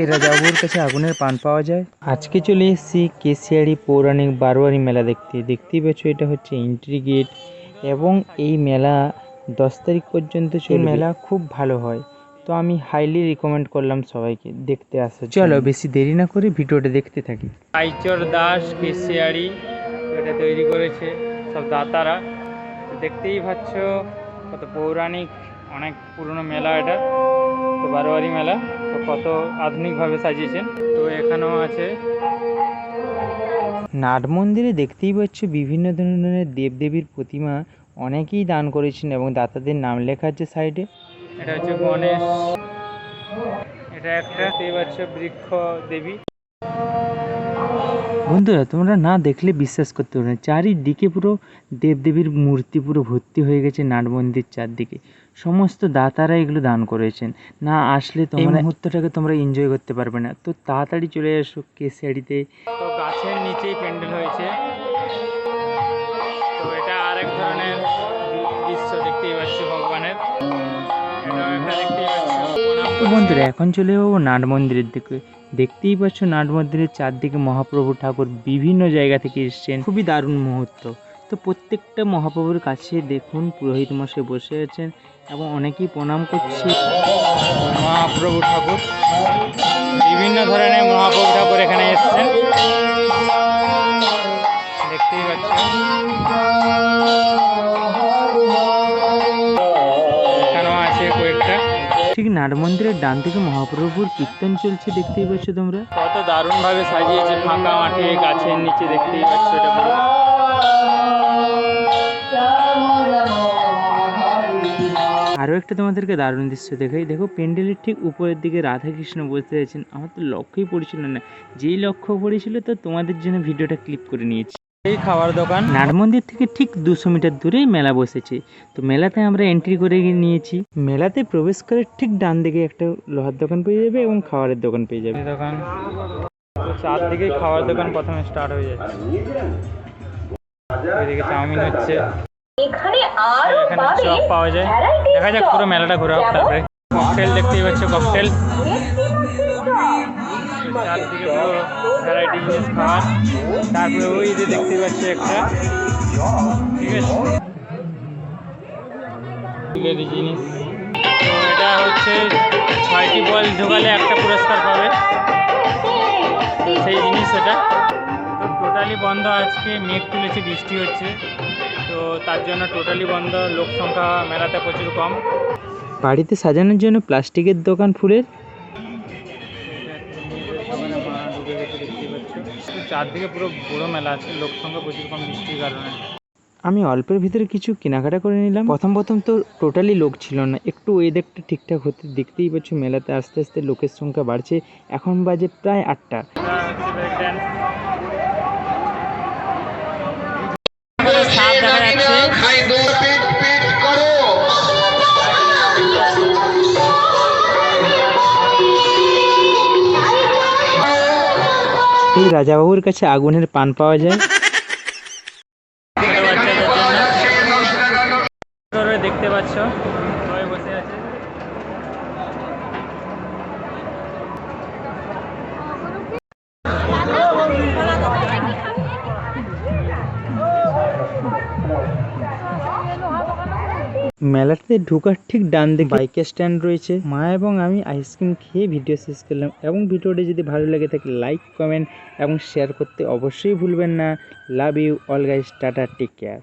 এই রাজাবাবুর কাছে আগুনের পান পাওয়া যায়। আজকে চলে এসেছি কেশিয়ারি পৌরাণিক বারোয়ারি মেলা দেখতে। দেখতেই পাচ্ছ এটা হচ্ছে এন্ট্রি গেট এবং এই মেলা দশ তারিখ পর্যন্ত চলে মেলা খুব ভালো হয়। তো আমি হাইলি রিকমেন্ড করলাম সবাইকে দেখতে আসার চলো বেশি দেরি না করে ভিডিওটা দেখতে থাকি। আইচর দাস কেশিয়ারি এটা তৈরি করেছে সব দাতারা। দেখতেই পাচ্ছ কত পৌরাণিক অনেক পুরনো মেলা এটা। তো বারোয়ারি মেলা। তো কত আধুনিকভাবে সাজিয়েছেন। তো এখানেও আছে। নাট মন্দিরে দেখতেই পাচ্ছ বিভিন্ন ধরনের দেবদেবীর প্রতিমা অনেকেই দান করেছেন এবং দাতাদের নাম লেখা আছে সাইডে। এটা হচ্ছে গণেশ। এটা একটা দেখতেই পাচ্ছ বৃক্ষ দেবী বন্ধুরা তোমরা না দেখলে বিশ্বাস করতে পারবে না। চারিদিকে পুরো দেবদেবীর মূর্তি পুরো ভর্তি হয়ে গেছে নাট মন্দির চারদিকে। সমস্ত দাতারা এগুলো দান করেছেন। না আসলে তোমরা মুহূর্তটাকে তোমরা এনজয় করতে পারবে না। তো তাড়াতাড়ি চলে এসো কেসিয়াড়িতে তো গাছের নিচেই প্যান্ডেল হয়েছে। তো এটা আরেক ধরনের দৃশ্য দেখতেই পাচ্ছি ভগবানের বন্ধুরা, এখন চলে যাব নাট মন্দিরের দিকে। দেখতেই পাচ্ছ নাট মন্দিরের চারদিকে মহাপ্রভু ঠাকুর বিভিন্ন জায়গা থেকে এসছেন। খুবই দারুণ মুহূর্ত। তো প্রত্যেকটা মহাপ্রভুর কাছে দেখুন, পুরোহিত মশাই বসে আছেন এবং অনেকেই প্রণাম করছে। মহাপ্রভু ঠাকুর, বিভিন্ন ধরনের মহাপ্রভু ঠাকুর এখানে এসেছেন। ঠিক নাট মন্দিরের ডান দিকে মহাপ্রভুর কীর্তন চলছে দেখতেই পাচ্ছ তোমরা। কত দারুণ ভাবে সাজিয়েছে ফাঁকা মাঠে গাছের নিচে দেখতেই পাচ্ছ এটা আরও একটা তোমাদেরকে দারুণ দৃশ্য দেখাই। দেখো প্যান্ডেলের ঠিক উপরের দিকে রাধাকৃষ্ণ বসে আছেন। আমার তো লক্ষ্যই পড়েছিল না। যেই লক্ষ্য পড়েছিল তো তোমাদের জন্য ভিডিওটা ক্লিপ করে নিয়েছি। এই খাবার দোকান। নাট মন্দির থেকে ঠিক দুশো মিটার দূরেই মেলা বসেছে। তো মেলাতে আমরা এন্ট্রি করে গিয়ে নিয়েছি। মেলাতে প্রবেশ করে ঠিক ডান দিকে একটা লোহার দোকান পেয়ে যাবে এবং খাবারের দোকান পেয়ে যাবে। দোকান। চারদিকে খাবার দোকান প্রথমে স্টার্ট হয়ে যাচ্ছে। এদিকে চাউমিন হচ্ছে। এখানে চপ পাওয়া যায়। দেখা যাক পুরো মেলাটা ঘোরা তারপরে। ককটেল দেখতেই পাচ্ছ ককটেল তারপরে ওই যে দেখতে পাচ্ছি একটা ঠিক আছে জিনিস এটা হচ্ছে ছয়টি বল ঢোকালে একটা পুরস্কার পাবে তো সেই জিনিস এটা টোটালি বন্ধ আজকে মেঘ তুলেছে বৃষ্টি হচ্ছে তো তার জন্য টোটালি বন্ধ লোক সংখ্যা মেলাতে প্রচুর কম বাড়িতে সাজানোর জন্য প্লাস্টিকের দোকান ফুলের চারদিকে পুরো বড় মেলা আছে লোক সংখ্যা প্রচুর কম বৃষ্টির কারণে। আমি অল্পের ভিতরে কিছু কেনাকাটা করে নিলাম। প্রথম প্রথম তো টোটালি লোক ছিল না। একটু ওয়েদারটা ঠিকঠাক হতে দেখতেই পাচ্ছ মেলাতে আস্তে আস্তে লোকের সংখ্যা বাড়ছে। এখন বাজে প্রায় আটটা। সাপ দেখা যাচ্ছে এই রাজাবাবুর কাছে আগুনের পান পাওয়া যায়? দেখতে পাচ্ছ মেলাতে ঢোকার ঠিক ডান দিকে বাইকের স্ট্যান্ড রয়েছে। মা এবং আমি আইসক্রিম খেয়ে ভিডিও শেষ করলাম এবং ভিডিওটি যদি ভালো লাগে থাকে লাইক কমেন্ট এবং শেয়ার করতে অবশ্যই ভুলবেন না। Love you all guys tata take care